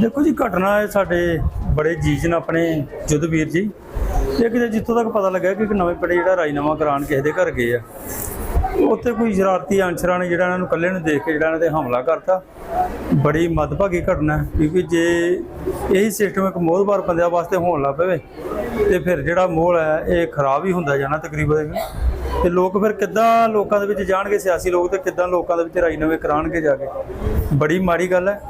ਦੇਖੋ ਜੀ, ਘਟਨਾ ਹੈ ਸਾਡੇ ਬੜੇ ਜੀਜ ਨੇ ਆਪਣੇ ਜੁੱਧਵੀਰ ਜੀ। ਇੱਕ ਜੇ ਜਿੱਥੋਂ ਤੱਕ ਪਤਾ ਲੱਗਾ ਕਿ ਇੱਕ ਨਵੇਂ ਪਿੰਡ ਜਿਹੜਾ ਰਾਜਨਾਮਾ ਕਰਾਉਣ ਕਿਸੇ ਦੇ ਘਰ ਗਏ ਆ। ਉੱਥੇ ਕੋਈ ਸ਼ਰਾਰਤੀ ਅਨਸਰਾਂ ਨੇ ਜਿਹੜਾ ਇਹਨਾਂ ਨੂੰ ਇਕੱਲੇ ਨੂੰ ਦੇਖ ਕੇ ਜਿਹੜਾ ਇਹਨਾਂ ਤੇ ਹਮਲਾ ਕਰਤਾ। ਬੜੀ ਮੱਦਭਾਗੀ ਘਟਨਾ ਹੈ, ਕਿਉਂਕਿ ਜੇ ਇਹੀ ਸਿਸਟਮ ਇੱਕ ਮੋਹਦਵਾਰ ਬੰਦਿਆਂ ਵਾਸਤੇ ਹੋਣ ਲੱਗ ਪਵੇ, ਤੇ ਫਿਰ ਜਿਹੜਾ ਮੋਹਲ ਹੈ, ਇਹ ਖਰਾਬ ਹੀ ਹੁੰਦਾ ਜਾਣਾ ਤਕਰੀਬਨ। ਤੇ ਲੋਕ ਫਿਰ ਕਿੱਦਾਂ ਲੋਕਾਂ ਦੇ ਵਿੱਚ ਜਾਣਗੇ, ਸਿਆਸੀ ਲੋਕ ਤੇ ਕਿੱਦਾਂ ਲੋਕਾਂ ਦੇ ਵਿੱਚ ਰਾਜਨਾਮੇ ਕਰਾਉਣਗੇ ਜਾ ਕੇ? ਬੜੀ ਮਾੜੀ ਗੱਲ ਹੈ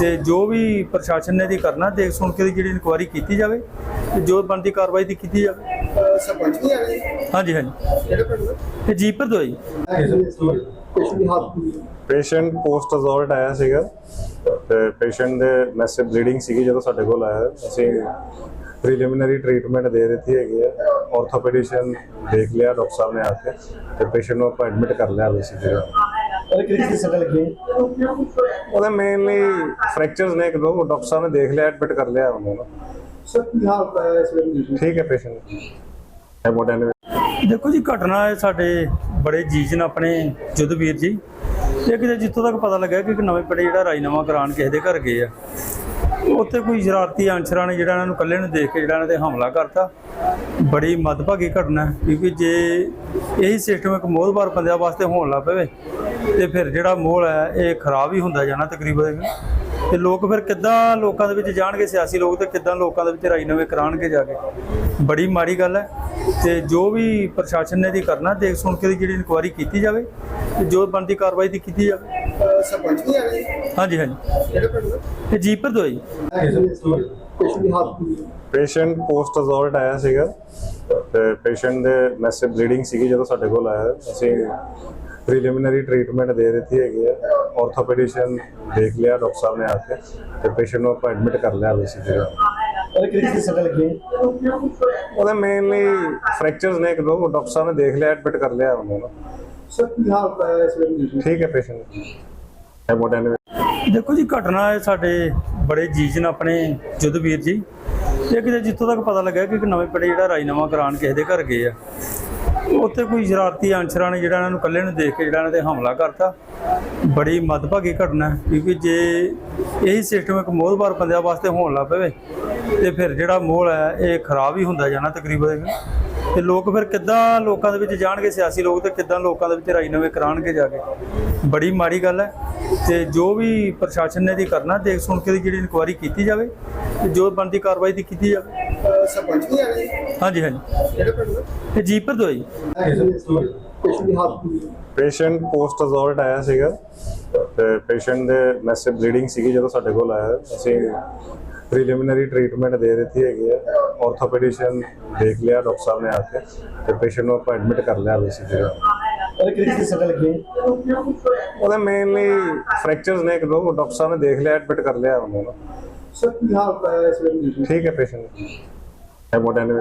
ਤੇ ਜੋ ਵੀ ਪ੍ਰਸ਼ਾਸਨ ਨੇ ਦੀ ਕਰਨਾ, ਦੇਖ ਸੁਣ ਕੇ ਜਿਹੜੀ ਇਨਕੁਆਇਰੀ ਕੀਤੀ ਜਾਵੇ ਤੇ ਜੋ ਬਣਦੀ ਕਾਰਵਾਈ ਦੀ ਕੀਤੀ ਜਾਵੇ। ਸਰਪੰਚ ਨਹੀਂ ਆ ਗਏ ਹਾਂਜੀ ਹਾਂਜੀ। ਕਿਹੜੇ ਤੇ ਜੀਪਰ ਦੋ ਜੀ ਪੇਸ਼ੈਂਟ ਪੋਸਟ ਰਿਜ਼ਲਟ ਆਇਆ ਸੀਗਾ ਤੇ ਪੇਸ਼ੈਂਟ ਦੇ ਮੈਸਿਵ ਬਲੀਡਿੰਗ ਸੀਗੀ ਜਦੋਂ ਸਾਡੇ ਕੋਲ ਆਇਆ। ਅਸੀਂ ਪ੍ਰੀਲਿਮਿਨਰੀ ਟ੍ਰੀਟਮੈਂਟ ਦੇ ਦਿੱਤੀ ਹੈਗੀ ਹੈ। ਆਰਥੋਪੈਡਿਸ਼ਨ ਦੇਖ ਲਿਆ ਡਾਕਟਰ ਸਾਹਿਬ ਨੇ ਆ ਕੇ ਤੇ ਪੇਸ਼ੈਂਟ ਨੂੰ ਆਪਾਂ ਐਡਮਿਟ ਕਰ ਲਿਆ ਬੇਸਿਕਲੀ ਉਹਦੇ ਕਿਹੜੀ ਕਿਹੜੀ ਸੱਟ ਲੱਗੀ? ਉਹਦੇ ਮੇਨਲੀ ਫ੍ਰੈਕਚਰਸ ਨੇ ਇੱਕ ਦੋ ਡਾਕਟਰ ਸਾਹਿਬ ਨੇ ਦੇਖ ਲਿਆ ਐਡਮਿਟ ਕਰ ਲਿਆ ਉਹਨੂੰ। ਨਾ। ਸਰ ਕੀ ਹਾਲਤ ਹੈ ਇਸ ਵੇਲੇ ਠੀਕ ਹੈ ਪੇਸ਼ੈਂਟ ਹੈਮੋਡਾਇਨਾਮਿਕ ਦੇਖੋ ਜੀ ਘਟਨਾ ਹੈ ਸਾਡੇ ਬੜੇ ਜੀਜ ਨੇ ਆਪਣੇ ਜੁੱਧਵੀਰ ਜੀ। ਇੱਕ ਜੇ ਜਿੱਥੋਂ ਤੱਕ ਪਤਾ ਲੱਗਾ ਕਿ ਇੱਕ ਨਵੇਂ ਪਿੰਡ ਜਿਹੜਾ ਰਾਜਨਾਮਾ ਕਰਾਉਣ ਕਿਸੇ ਦੇ ਘਰ ਗਏ ਆ। ਉੱਥੇ ਕੋਈ ਸ਼ਰਾਰਤੀ ਅਨਸਰਾਂ ਨੇ ਜਿਹੜਾ ਇਹਨਾਂ ਨੂੰ ਇਕੱਲੇ ਨੂੰ ਦੇਖ ਕੇ ਜਿਹੜਾ ਇਹਨਾਂ ਤੇ ਹਮਲਾ ਕਰਤਾ। ਬੜੀ ਮਦਭਾਗੀ ਘਟਨਾ ਕਿਉਂਕਿ ਜੇ ਇਹੀ ਸਿਸਟਮ ਇੱਕ ਮੋਹਦਵਾਰ ਬੰਦਿਆਂ ਵਾਸਤੇ ਹੋਣ ਲੱਗ ਪਵੇ, ਤੇ ਫਿਰ ਜਿਹੜਾ ਮੋਹਲ ਹੈ, ਇਹ ਖਰਾਬ ਹੀ ਹੁੰਦਾ ਜਾਣਾ ਤਕਰੀਬਨ। ਤੇ ਲੋਕ ਫਿਰ ਕਿੱਦਾਂ ਲੋਕਾਂ ਦੇ ਵਿੱਚ ਜਾਣਗੇ, ਸਿਆਸੀ ਲੋਕ ਤੇ ਕਿੱਦਾਂ ਲੋਕਾਂ ਦੇ ਵਿੱਚ ਰਾਜਨਾਮੇ ਕਰਾਉਣਗੇ ਜਾ ਕੇ? ਬੜੀ ਮਾੜੀ ਗੱਲ ਹੈ ਤੇ ਜੋ ਵੀ ਪ੍ਰਸ਼ਾਸਨ ਨੇ ਦੀ ਕਰਨਾ, ਦੇਖ ਸੁਣ ਕੇ ਜਿਹੜੀ ਇਨਕੁਆਇਰੀ ਕੀਤੀ ਜਾਵੇ ਤੇ ਜੋ ਬਣਦੀ ਕਾਰਵਾਈ ਦੀ ਕੀਤੀ ਜਾਵੇ। ਸਰਪੰਚ ਨਹੀਂ ਆ ਗਏ ਹਾਂਜੀ ਹਾਂਜੀ। ਤੇ ਜੀਪਰ ਦੋ ਜੀ। ਪੇਸ਼ੈਂਟ ਪੋਸਟ ਰਿਜ਼ਲਟ ਆਇਆ ਸੀਗਾ ਤੇ ਪੇਸ਼ੈਂਟ ਦੇ ਮੈਸਿਵ ਬਲੀਡਿੰਗ ਸੀਗੀ ਜਦੋਂ ਸਾਡੇ ਕੋਲ ਆਇਆ। ਅਸੀਂ ਪ੍ਰੀਲਿਮਿਨਰੀ ਟ੍ਰੀਟਮੈਂਟ ਦੇ ਦਿੱਤੀ ਹੈਗੀ ਹੈ। ਆਰਥੋਪੈਡਿਸ਼ਨ ਦੇਖ ਲਿਆ ਡਾਕਟਰ ਸਾਹਿਬ ਨੇ ਆ ਕੇ ਤੇ ਪੇਸ਼ੈਂਟ ਨੂੰ ਆਪਾਂ ਐਡਮਿਟ ਕਰ ਲਿਆ ਬੇਸਿਕਲੀ ਉਹਦੇ ਕਿਹੜੀ ਸੱਟ ਲੱਗੀ ਉਹਦੇ ਮੇਨਲੀ ਫ੍ਰੈਕਚਰਸ ਨੇ ਇੱਕ ਦੋ ਉਹ ਡਾਕਟਰ ਸਾਹਿਬ ਨੇ ਦੇਖ ਲਿਆ ਐਡਮਿਟ ਕਰ ਲਿਆ ਉਹਨੂੰ ਨਾ। ਸਰ ਕੀ ਹਾਲਤ ਹੈ ਇਸ ਵੇਲੇ ਠੀਕ ਹੈ ਪੇਸ਼ੈਂਟ ਹੈਮੋਡਾਇਨਾਮਿਕ ਦੇਖੋ ਜੀ ਘਟਨਾ ਹੈ ਸਾਡੇ ਬੜੇ ਜੀਜ ਨੇ ਆਪਣੇ ਜੁੱਧਵੀਰ ਜੀ। ਇੱਕ ਜੇ ਜਿੱਥੋਂ ਤੱਕ ਪਤਾ ਲੱਗਾ ਕਿ ਇੱਕ ਨਵੇਂ ਪਿੰਡ ਜਿਹੜਾ ਰਾਜਨਾਮਾ ਕਰਾਉਣ ਕਿਸੇ ਦੇ ਘਰ ਗਏ ਆ। ਉੱਥੇ ਕੋਈ ਸ਼ਰਾਰਤੀ ਅਨਸਰਾਂ ਨੇ ਜਿਹੜਾ ਇਹਨਾਂ ਨੂੰ ਇਕੱਲੇ ਨੂੰ ਦੇਖ ਕੇ ਜਿਹੜਾ ਇਹਨਾਂ ਤੇ ਹਮਲਾ ਕਰਤਾ। ਬੜੀ ਮਦਭਾਗੀ ਘਟਨਾ ਹੈ, ਕਿਉਂਕਿ ਜੇ ਇਹੀ ਸਿਸਟਮ ਇੱਕ ਮੋਹਦਵਾਰ ਬੰਦਿਆਂ ਵਾਸਤੇ ਹੋਣ ਲੱਗ ਪਵੇ, ਤੇ ਫਿਰ ਜਿਹੜਾ ਮੋਹਲ ਹੈ, ਇਹ ਖਰਾਬ ਹੀ ਹੁੰਦਾ ਜਾਣਾ ਤਕਰੀਬਨ ਤੇ ਲੋਕ ਫਿਰ ਕਿੱਦਾਂ ਲੋਕਾਂ ਦੇ ਵਿੱਚ ਜਾਣਗੇ, ਸਿਆਸੀ ਲੋਕ ਤੇ ਕਿੱਦਾਂ ਲੋਕਾਂ ਦੇ ਵਿੱਚ ਰਾਜਨਾਮੇ ਕਰਾਉਣਗੇ ਜਾ ਕੇ? ਬੜੀ ਮਾੜੀ ਗੱਲ ਹੈ। ਤੇ ਜੋ ਵੀ ਪ੍ਰਸ਼ਾਸਨ ਨੇ ਦੀ ਕਰਨਾ ਦੇਖ ਸੁਣ ਕੇ ਜਿਹੜੀ ਇਨਕੁਆਇਰੀ ਕੀਤੀ ਜਾਵੇ ਤੇ ਜੋ ਬਣਦੀ ਕਾਰਵਾਈ ਦੀ ਕੀਤੀ ਜਾਵੇ। ਸਰਪੰਚ ਨਹੀਂ ਆ ਗਏ ਹਾਂਜੀ ਹਾਂਜੀ। ਕਿਹੜੇ ਪਿੰਡ ਦਾ? ਤੇ ਜੀਪਰ ਦੋ ਜੀ। ਪੇਸ਼ੈਂਟ ਦੀ ਹਾਲਤ ਪੇਸ਼ੈਂਟ ਪੋਸਟ ਰਿਜ਼ਲਟ ਆਇਆ ਸੀਗਾ ਤੇ ਪੇਸ਼ੈਂਟ ਦੇ ਮੈਸਿਵ ਬਲੀਡਿੰਗ ਸੀਗੀ ਜਦੋਂ ਸਾਡੇ ਕੋਲ ਆਇਆ। ਅਸੀਂ ਪ੍ਰੀਲਿਮਿਨਰੀ ਟ੍ਰੀਟਮੈਂਟ ਦੇ ਦਿੱਤੀ ਹੈਗੀ ਹੈ ਆਰਥੋਪੈਡਿਸ਼ਨ ਦੇਖ ਲਿਆ ਡਾਕਟਰ ਸਾਹਿਬ ਨੇ ਆ ਕੇ ਤੇ ਪੇਸ਼ੈਂਟ ਨੂੰ ਆਪਾਂ ਐਡਮਿਟ ਕਰ ਲਿਆ ਬੇਸਿਕਲੀ ਉਹਦੇ ਕਿਹੜੀ ਕਿਹੜੀ ਸੱਟ ਲੱਗੀ ਉਹਦੇ ਮੇਨਲੀ ਫ੍ਰੈਕਚਰਸ ਨੇ ਇੱਕ ਦੋ ਡਾਕਟਰ ਸਾਹਿਬ ਨੇ ਦੇਖ ਲਿਆ ਐਡਮਿਟ ਕਰ ਲਿਆ ਉਹਨੂੰ। ਨਾ। ਸਰ ਕੀ ਹਾਲਤ ਹੈ ਇਸ ਵੇਲੇ? ਠੀਕ ਹੈ ਪੇਸ਼ੈਂਟ ਹੈਮੋਡਾਇਨਾਮਿਕ